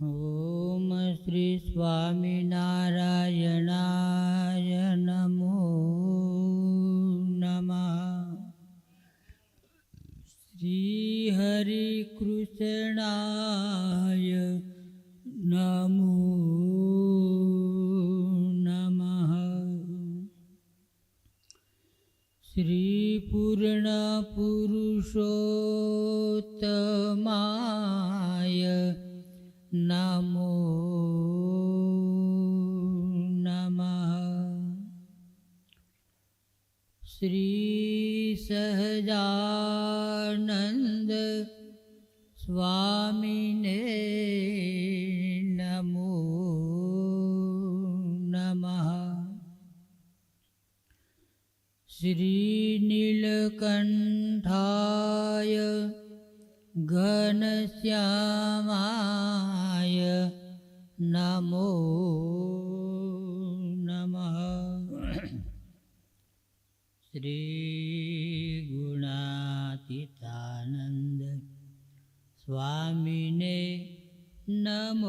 ઓમ શ્રી સ્વામિનારાયણાય નમો નમઃ શ્રી હરિ કૃષ્ણાય નમો નમઃ શ્રી પૂર્ણ પુરુષોત્તમાય નમો નમઃ શ્રી સહજાનંદ સ્વામીને નમો નમઃ શ્રીનીલકંઠાય ઘનશ્યામાય નમો નમઃ શ્રી ગુણાતીતાનંદ સ્વામીને નમઃ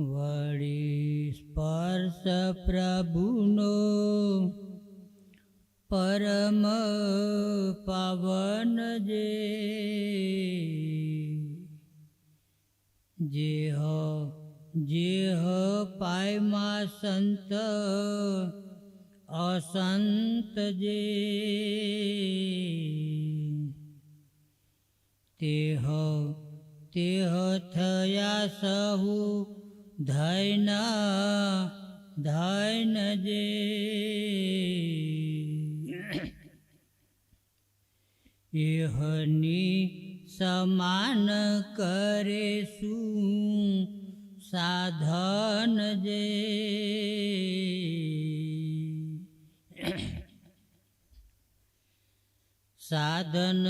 વળી સ્પર્શ પ્રભુનો પરમ પાવન જે જેહ જેહ પાયમાં સંત અસંત જે તેહ તેહ થયા સહુ ધૈન ધૈન જે એહની સમાન કરે શું સાધન જે સાધન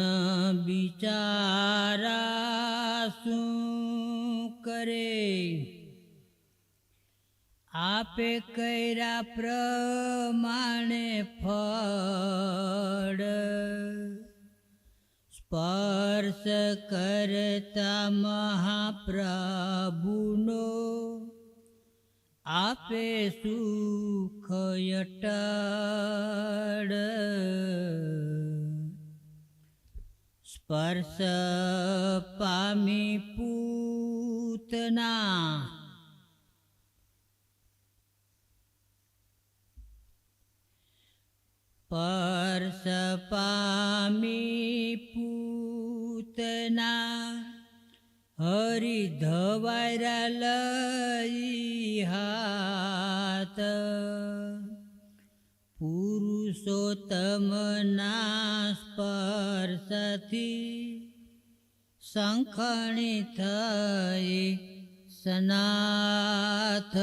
બિચારા શું કરે આપે કર્યા પ્રમાણે ફળ. સ્પર્શ કરતા મહાપ્રભુનો આપે સુખ અટળ સ્પર્શ પામી પૂતના પામી પૂતના હરિ ધવાયરા લઈ હાથ. પુરુષોત્તમના સ્પર્શથી શંખણી થઈ સનાથ.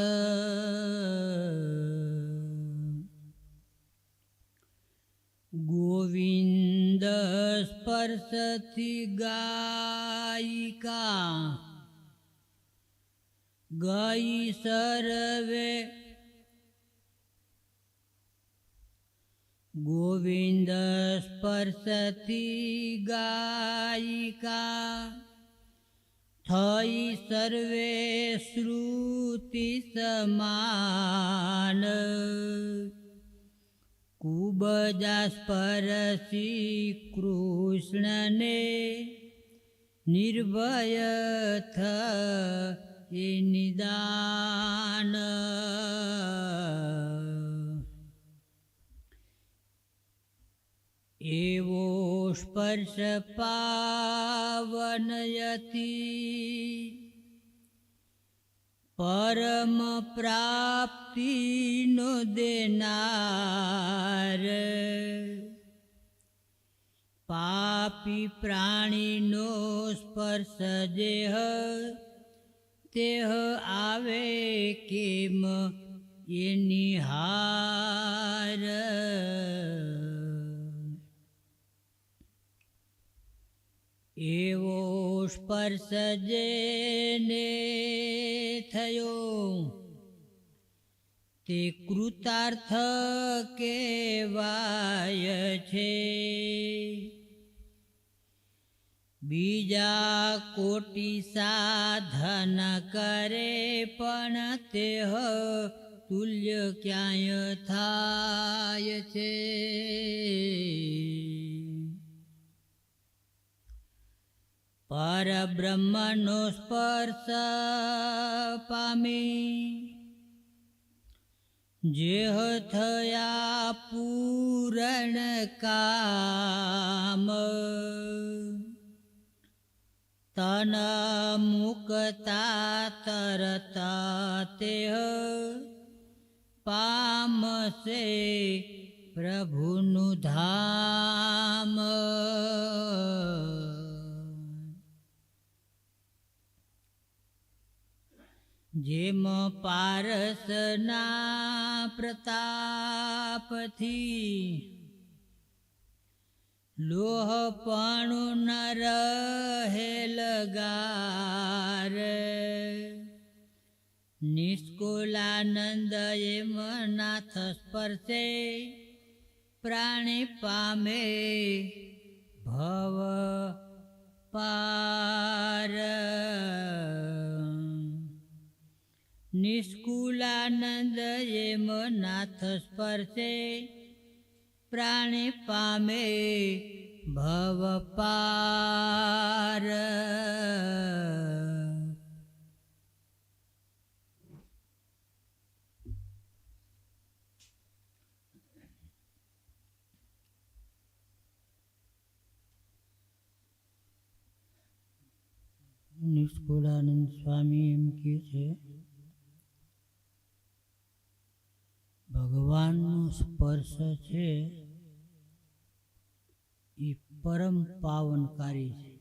गोविन्द स्पर्शति गायिका। गायि सर्वे। गोविन्द स्पर्शति गायिका। थयि सर्वे श्रुति समान સમાન કુબજા સ્પરસી કૃષ્ણને નિર્ભય એ નિદાન એવો સ્પર્શ પાવનયતી પરમ પ્રાપ્તિનો દેનાર. પાપી પ્રાણીનો સ્પર્શ દેહ તેહ આવે કેમ? એની હાર સ્પર્શ જેને થયો તે કૃતાર્થ કેવાય છે. બીજા કોટી સાધન કરે પણ તે તુલ્ય ક્યાંય થાય છે? પરબ્રહ્મનો સ્પર્શ પામી. જેહ થયા પૂરણ કામ. તન મુકતા તરત તેહ પામશે પ્રભુનું ધામ. જેમ પારસના પ્રતાપથી લોહ પણ ન રહે લગાર. નિષ્કુલાનંદ એમ નાથ સ્પર્શે, પ્રાણી પામે ભવ પાર. નિષ્કુલાનંદ એમ નાથ સ્પર્શે. પ્રાણી પામે ભવ પાર. નિષ્કુળાનંદ સ્વામી એમ કહે છે ભગવાનનો સ્પર્શ છે એ પરમ પાવનકારી છે.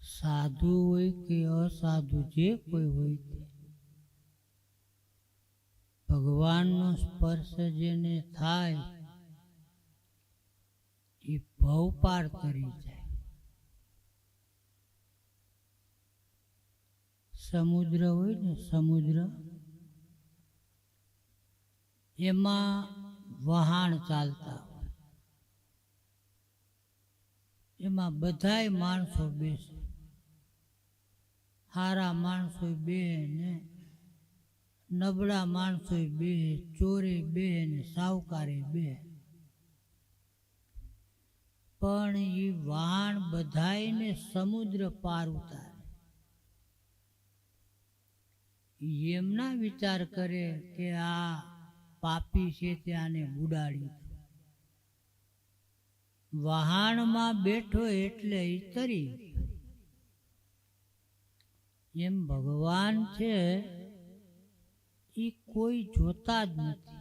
સાધુ હોય કે અસાધુ, જે કોઈ હોય તે. ભગવાનનો સ્પર્શ જેને થાય એ ભવપાર કરી જાય. સમુદ્ર હોય ને સમુદ્ર એમાં વહાણ ચાલતા હોય. એમાં બધાય માણસો બેસે. સારા માણસો બે ને નબળા માણસો બે ચોરી બે ને સાવકારી બે પણ એ વહાણ બધાયને સમુદ્ર પાર ઉતારે. એમના વિચાર કરે કે આ પાપી છે ત્યાંને બુડાડી દો. વહાણમાં બેઠો એટલે ઇતરી એમ ભગવાન છે એ કોઈ જોતા જ નથી.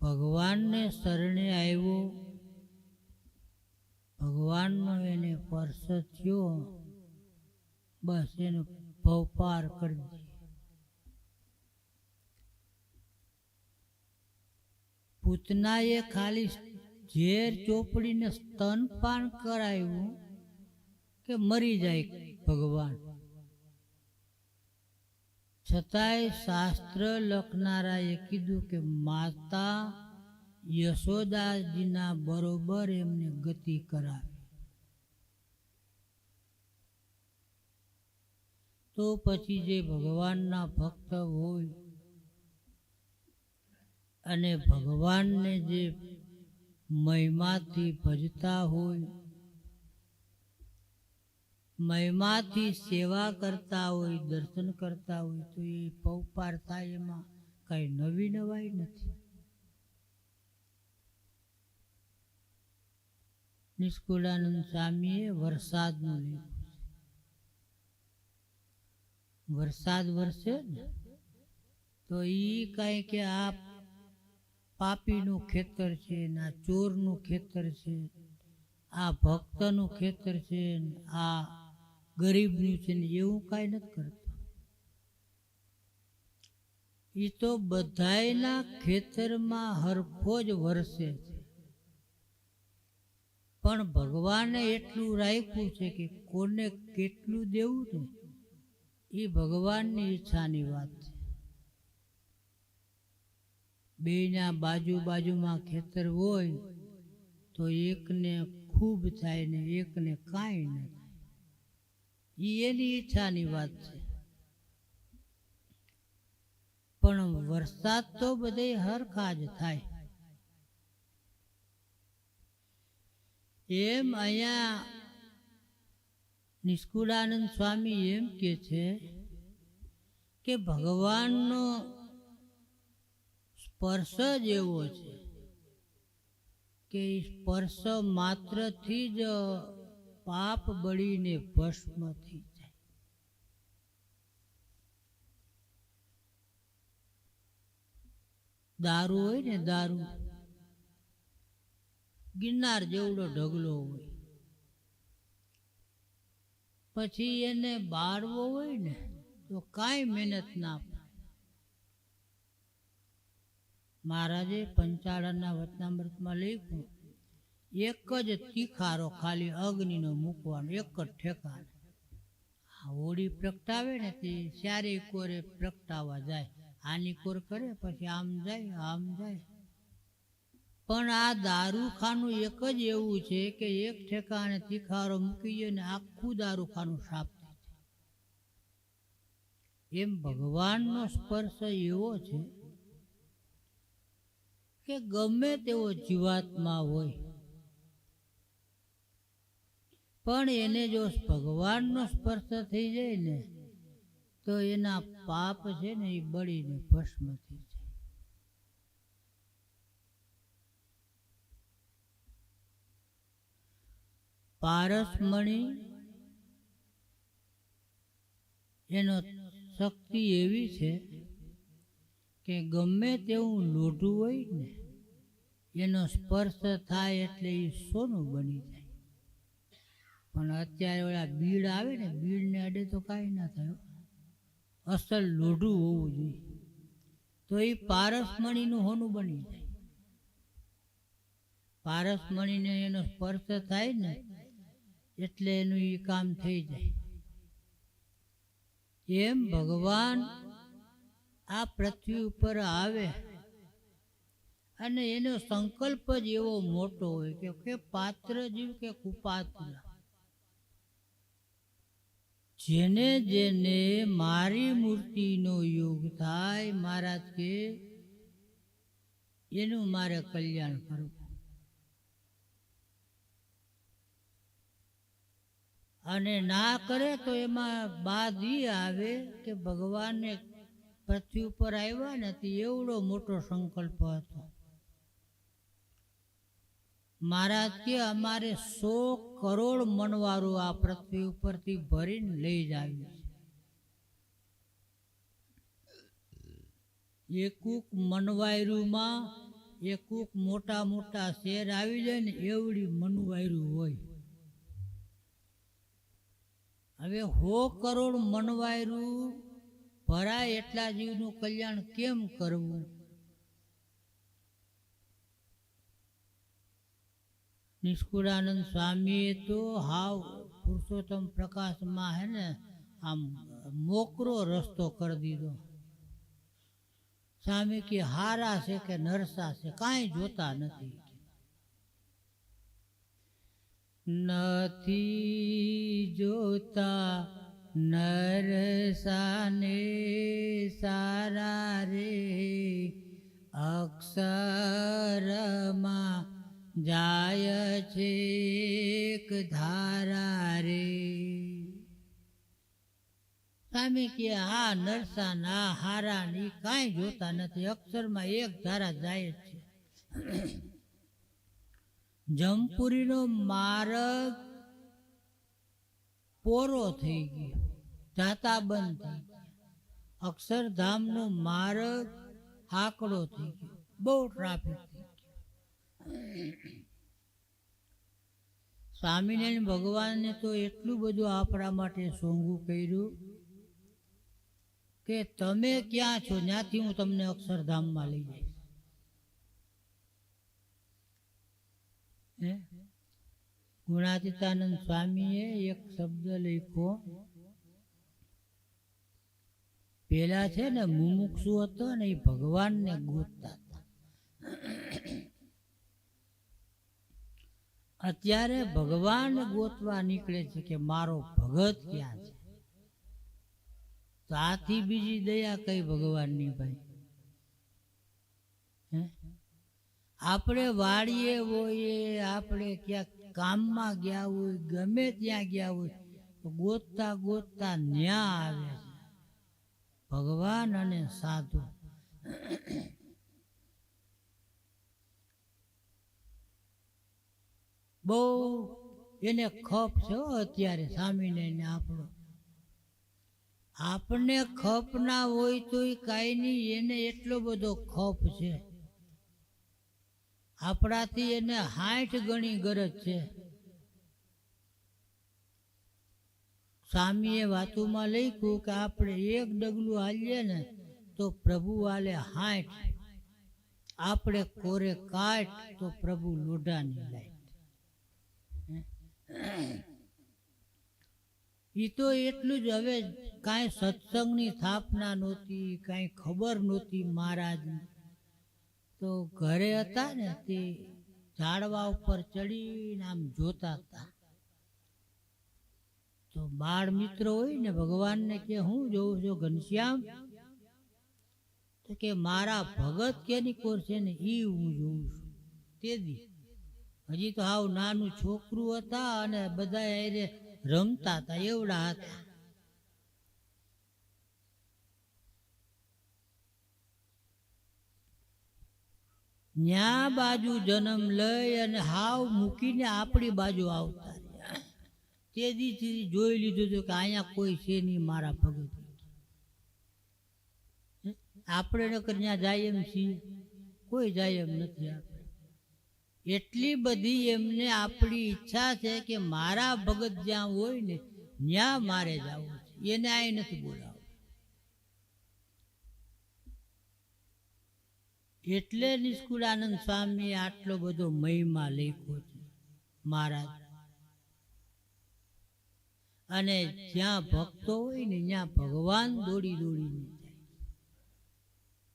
ભગવાનને શરણે આવ્યો. ભગવાનનો એને સ્પર્શ થયો. બસ એનો ભવપાર કરી દે પૂતનાએ ખાલી ઝેર ચોપડીને સ્તનપાન કરાવ્યું કે મરી જાય ભગવાન. છતાંય શાસ્ત્ર લખનારાએ કીધું કે માતા યશોદાજીના બરોબર એમને ગતિ કરાવી. તો પછી જે ભગવાનના ભક્ત હોય અને ભગવાનને જે મહિમાથી ભજતા હોય, મહિમાથી સેવા કરતા હોય, દર્શન કરતા હોય, તો એ પૌપાર થાય એમાં કઈ નવી નવાઈ નથી. નિષ્કુળાનંદ સ્વામીએ વરસાદનું લીધું વરસાદ વરસે ને, તો એ કાંઈ કે આ પાપીનું ખેતર છે ના ચોરનું ખેતર છે, આ ભક્તનું ખેતર છે આ ગરીબનું છે ને એવું કાંઈ નથી કરતું. એ તો બધાયના ખેતરમાં હરખો જ વરસે છે. પણ ભગવાને એટલું રાખ્યું છે કે કોને કેટલું દેવું ને એ ભગવાનની ઈચ્છાની વાત છે. બેના બાજુ બાજુમાં ખેતર હોય તો એકને ખૂબ થાય ને એકને કાંઈ ન થાય એ એની ઈચ્છાની વાત છે. પણ વરસાદ તો બધે હરખા જ થાય. એમ અહીંયા નિષ્કુળાનંદ સ્વામી એમ કે છે કે ભગવાનનો સ્પર્શ જ એવો છે. કે સ્પર્શ માત્રથી જ પાપ બળીને ભસ્મ થઈ જાય. દારૂ હોય ને દારૂ. ગિરનાર જેવડો ઢગલો હોય. પછી એને બાળવો હોય ને, તો કાંઈ મહેનત ના મહારાજે પંચાળનના વચનામૃતમાં લખ્યું, એક જ તીખારો ખાલી અગ્નિનો મૂકવાનો, એક જ ઠેકાણ. હોળી પ્રગટાવે ને તે ચારે કોરે પ્રગટાવા જાય. આની કોર કરે, પછી આમ જાય આમ જાય. પણ આ દારૂખાનું એક જ એવું છે કે એક ઠેકાણે તીખારો મૂકી દે ને આખું દારૂખાનું જાય. એમ ભગવાનનો સ્પર્શ એવો છે કે ગમે તેવો જીવાત્મા હોય. પણ એને જો ભગવાનનો સ્પર્શ થઈ જાય ને, તો એના પાપ છે ને એ બળીને ભસ્મ થઈ જાય. પારસમણી એનો શક્તિ એવી છે કે ગમે તેવું લોઢું હોય ને એનો સ્પર્શ થાય એટલે એ સોનું બની જાય. પણ અત્યારે ઓલા બીડ આવે ને, બીડને અડે તો કાંઈ ના થયો અસલ લોઢું હોવું જોઈએ. તો એ પારસમણીનું હોનું બની જાય. પારસમણીને એનો સ્પર્શ થાય ને, એટલે એનું એ કામ થઈ જાય. એમ ભગવાન આ પૃથ્વી ઉપર આવે. અને એનો સંકલ્પ જ એવો મોટો હોય કે પાત્ર જીવ કે કુપાત્ર. જેને જેને મારી મૂર્તિનો યોગ થાય મહારાજ કે, એનું મારે કલ્યાણ કરવું. અને ના કરે તો એમાં બાદ એ આવે કે ભગવાનને પૃથ્વી ઉપર આવ્યા નથી એવડો મોટો સંકલ્પ હતો. મહારાજ કે અમારે સો કરોડ મનવારું આ પૃથ્વી ઉપરથી ભરીને લઈ જ આવ્યું છે. એકુક મનવાયરુમાં એકુક મોટા મોટા શેર આવી જાય ને એવડી મનવાયરું હોય. હવે હો કરોડ મનવાયરું, ભરાય એટલા જીવનું કલ્યાણ કેમ કરવું? નિષ્કુળાનંદ સ્વામીએ તો હાવ પુરુષોત્તમ પ્રકાશમાં હે ને, આમ મોકરો રસ્તો કરી દીધો. સ્વામી કે, હારા છે કે નરસા છે? કાંઈ જોતા નથી. નથી જોતા નરસાને સારા રે અક્ષરમાં જાય છે એક ધારા રે. સ્વામી કે આ નરસા ના કાંઈ જોતા નથી. અક્ષરમાં એક ધારા જાય છે. જમપુરીનો માર્ગ પોરો થઈ ગયો. જાતા બંધ થઈ ગયા. અક્ષરધામનો માર્ગ હાકડો થઈ ગયો. બહુ ટ્રાફિક સ્વામિનારાયણ ભગવાને તો એટલું બધું આપણા માટે સોંગું કર્યું કે તમે ક્યાં છો? ત્યાંથી હું તમને અક્ષરધામમાં લઈ જઈશ. ગુણાતીતાનંદ સ્વામીએ એક શબ્દ લખ્યો. પેલા છે ને મુમુક્ષુ હતો ને એ ભગવાનને ગોતતા હતા. અત્યારે ભગવાન ગોતવા નીકળે છે કે મારો ભગત ક્યાં છે? તો આથી બીજી દયા કઈ ભગવાનની ભાઈ? આપણે વાળીએ હોઈએ, આપણે ક્યાંક કામમાં ગયા હોય, ગમે ત્યાં ગયા હોય, તો ગોતતા ગોતતા ન્યા આવે છે. ભગવાન અને સાધુ. બહુ એને ખપ છે અત્યારે સ્વામિનારાયણ આપણો. આપણને ખપ ના હોય તો કાંઈ નહીં, એને એટલો બધો ખપ છે. આપણાથી એને હાઠ ગણી ગરજ છે. સ્વામીએ વાતુમાં લખ્યું કે આપણે એક ડગલું હાલીએ ને તો પ્રભુ હાલે હાઠ. આપણે કોરે કાઠ તો પ્રભુ લોઢાની લાઈટ એ તો એટલું જ હવે કાંઈ સત્સંગની સ્થાપના નહોતી, કાંઈ ખબર નહોતી મહારાજની. તો ઘરે હતા ને તે ઝાડવા ઉપર ચડીને આમ જોતા હતા. તો બાળ મિત્ર હોય ને ભગવાનને કે હું જોઉં છું ઘનશ્યામ? કે મારા ભગત કેની કોર છે ને એ હું જોઉં છું. તે દી હજી તો હાવ નાનું છોકરું હતા અને બધા એને રમતા હતા, એવડા હતા. ન્યા બાજુ જન્મ લઈ અને હાવ મૂકીને આપણી બાજુ આવતા તે દીથી જોઈ લીધું હતું કે અહીંયા કોઈ છે નહીં મારા ભગત આપણે નકર ત્યાં જાય એમ છીએ. કોઈ જાય એમ નથી આપણે એટલી બધી એમને આપણી ઈચ્છા છે કે મારા ભગત જ્યાં હોય ને, ત્યાં મારે જવું છે. એને આ નથી બોલાવું એટલે નિષ્કુળાનંદ સ્વામી આટલો બધો મહિમા લખ્યો છે, મહારાજ. અને જ્યાં ભક્તો હોય ને, ત્યાં ભગવાન દોડી દોડીને જાય.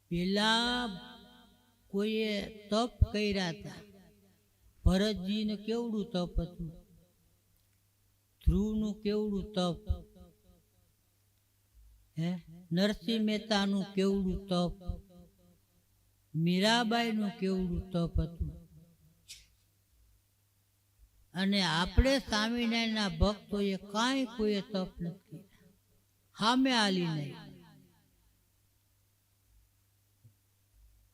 પેલા કોઈએ તપ કર્યા હતા. ભરતજીને કેવડું તપ હતું? ધ્રુવનું કેવડું તપ? હે? નરસિંહ મહેતાનું કેવડું તપ? મીરાબાઈનું કેવડું તપ હતું? અને આપણે સ્વામિનારાયણના ભક્તોએ કાંઈ કોઈએ તપ નથી હામે આલી નહીં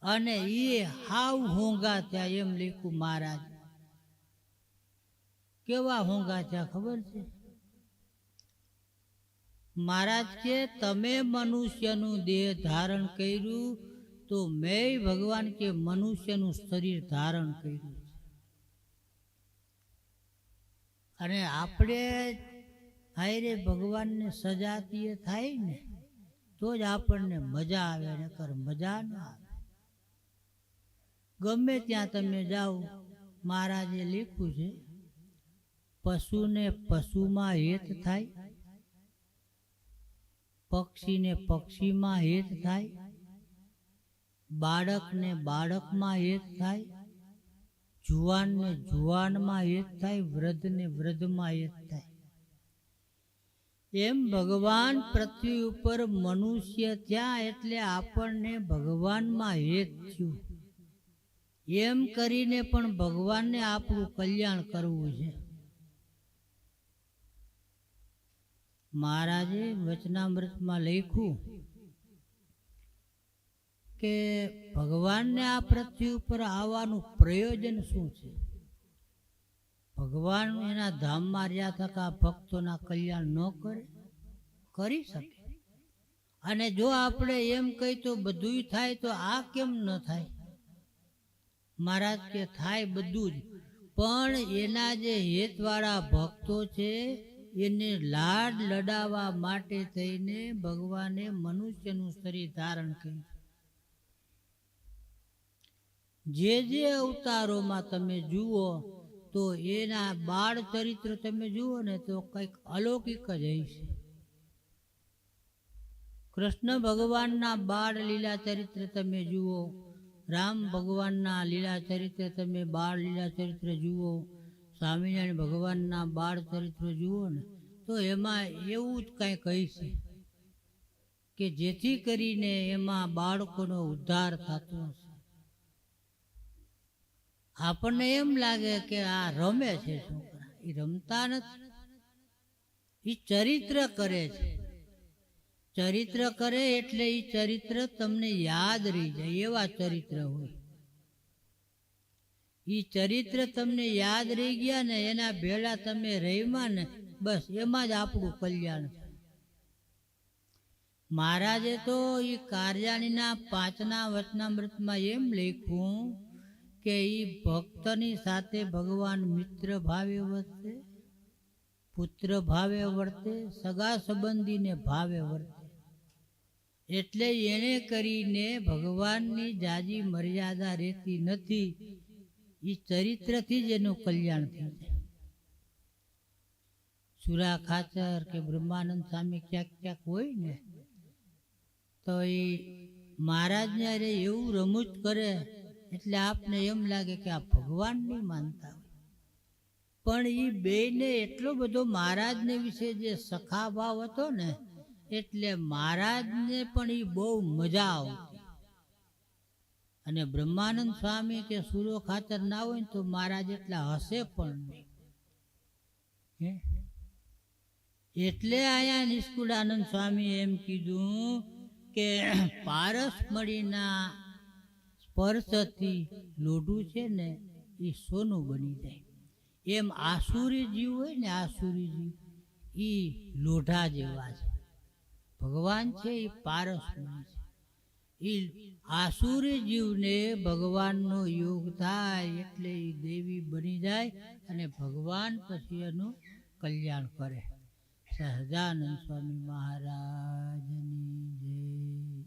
અને એ હાવ હોંગા થયા એમ લીખું મહારાજ. કેવા હોંગા છે ખબર છે? મહારાજ કે તમે મનુષ્યનું દેહ ધારણ કર્યું, તો મેં ભગવાન કે મનુષ્યનું શરીર ધારણ કર્યું છે. અને આપણે હાયરે ભગવાનને સજાતીય થાય ને, તો જ આપણને મજા આવે, નકર મજા ન આવે. ગમે ત્યાં તમે જાઓ, મહારાજે લખ્યું છે પશુને પશુમાં હેત થાય, પક્ષીને પક્ષીમાં હેત થાય, બાળકને બાળકમાં હેત થાય, જુવાનને જુવાનમાં હેત થાય, વૃદ્ધને વૃદ્ધમાં હેત થાય. એમ ભગવાન પૃથ્વી ઉપર મનુષ્ય ત્યાં એટલે આપણને ભગવાનમાં હેત થયું. એમ કરીને પણ ભગવાનને આપણું કલ્યાણ કરવું છે. મહારાજે વચનામૃતમાં લખ્યું કે ભગવાનને આ પૃથ્વી ઉપર આવવાનું પ્રયોજન શું છે? ભગવાન એના ધામમાં રહ્યા થકા ભક્તોના કલ્યાણ ન કરે, કરી શકે. અને જો આપણે એમ કહી તો બધુંય થાય તો આ કેમ ન થાય? મહારાજ કે થાય બધું જ, પણ એના જે હેતવાળા ભક્તો છે એને લાડ લડાવવા માટે થઈને ભગવાને મનુષ્યનું શરીર ધારણ કર્યું. જે જે અવતારોમાં તમે જુઓ, તો એના બાળ ચરિત્ર તમે જુઓ ને, તો કંઈક અલૌકિક જ હશે કૃષ્ણ ભગવાનના બાળ લીલા ચરિત્ર તમે જુઓ, રામ ભગવાનના લીલા ચરિત્ર તમે બાળ લીલા ચરિત્ર જુઓ સ્વામિનારાયણ ભગવાનના બાળ ચરિત્ર જુઓ ને, તો એમાં એવું જ કાંઈક કહીશ કે જેથી કરીને એમાં બાળકોનો ઉદ્ધાર થતો હશે. આપણને એમ લાગે કે આ રમે છે છોકરા. એ રમતા નથી. એ ચરિત્ર કરે છે. ચરિત્ર કરે એટલે એ ચરિત્ર તમને યાદ રહી જાય, એવા ચરિત્ર હોય. એ ચરિત્ર તમને યાદ રહી ગયા ને એના ભેળા તમે રહીમાં ને, બસ એમાં જ આપણું કલ્યાણ. મહારાજે તો એ કાર્યાણીના પાંચના વચનામૃતમાં એમ લખ્યું કે એ ભક્તની સાથે ભગવાન મિત્ર ભાવે વર્તે, પુત્ર ભાવે વર્તે, સગા સંબંધીને ભાવે વર્તે. એટલે એણે કરીને ભગવાનની જાજી મર્યાદા રહેતી નથી. એ ચરિત્રથી જ એનું કલ્યાણ થયું છે. સુરા ખાચર કે બ્રહ્માનંદ સ્વામી ક્યાંક ક્યાંક હોય ને, તો એ મહારાજને અરે એવું રમૂજ કરે, એટલે આપને એમ લાગે કે આ ભગવાન નહીં માનતા હોય. પણ એ બેને એટલો બધો મહારાજને વિશે જે સખા ભાવ હતો ને, એટલે મહારાજને પણ એ બહુ મજા આવતી. અને બ્રહ્માનંદ સ્વામી કે સૂર્ય ખાતર ના હોય ને તો મહારાજ એટલા હશે પણ. એટલે અહીંયા નિષ્કુળાનંદ સ્વામી એમ કીધું કે પારસ મળીના સ્પર્શથી લોઢું છે ને એ સોનું બની જાય. એમ આસુરી જીવ હોય ને આસુરી જીવ એ લોઢા જેવા છે. ભગવાન છે એ પારસ છે. એ આસુરી જીવને ભગવાનનો યોગ થાય એટલે એ દેવી બની જાય અને ભગવાન પછી એનું કલ્યાણ કરે. સહજાનંદ સ્વામી મહારાજની જય.